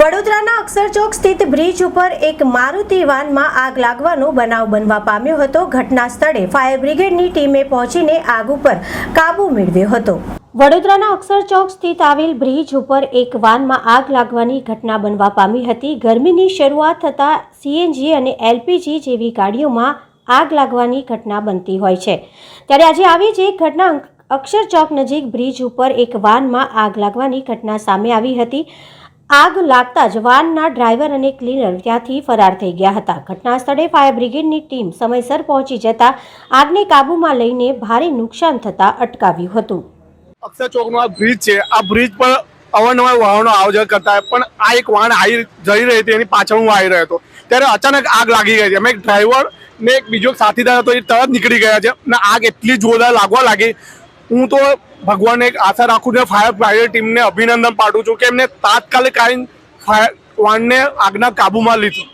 વડોદરાના અક્ષરચોક સ્થિત બ્રિજ ઉપર એક મારુતિ વાનમાં આગ લાગવાનો બનાવ બનવા પામ્યો હતો. ઘટના સ્થળે ફાયર બ્રિગેડની ટીમે પહોંચીને આગ ઉપર કાબુ મેળવ્યો હતો. વડોદરાના અક્ષરચોક સ્થિત આવેલ બ્રિજ ઉપર એક વાનમાં આગ લાગવાની ઘટના બનવા પામી હતી. ગરમીની શરૂઆત થતાં સીએનજી અને એલપીજી જેવી ગાડીઓમાં આગ લાગવાની ઘટના બનતી હોય છે. ત્યારે આજે આવી જ એક ઘટના અક્ષરચોક નજીક બ્રિજ ઉપર એક વાનમાં આગ લાગવાની ઘટના સામે આવી હતી. આગ લાગતા જ વાનના ડ્રાઈવર અને ક્લીનર ત્યાંથી ફરાર થઈ ગયા હતા. ઘટના સ્થળે ફાયર બ્રિગેડની ટીમ સમયસર પહોંચી જતા આગને કાબૂમાં લઈને ભારે નુકસાન થતાં અટકાવ્યું હતું. અક્ષર ચોકનો આ બ્રિજ છે. આ બ્રિજ પર અવારનવાર વાહનો આવ જા કરતા પણ આ એક વાહન આવી જઈ રહી હતી, એની પાછળ હું આવી રહ્યો હતો. ત્યારે અચાનક આગ લાગી ગઈ છે અમે એક ડ્રાઈવર ને એક બીજો સાથીદાર હતો, એ તરત નીકળી ગયા છે. અને આગ એટલી જોરદાર લાગવા લાગી. હું તો ભગવાનને એક આશા રાખું છું, ફાયર બ્રિગેડ ટીમને અભિનંદન પાઠવું છું કે એમને તાત્કાલિક આવીને ફાયર વાનને આગના કાબૂમાં લીધું.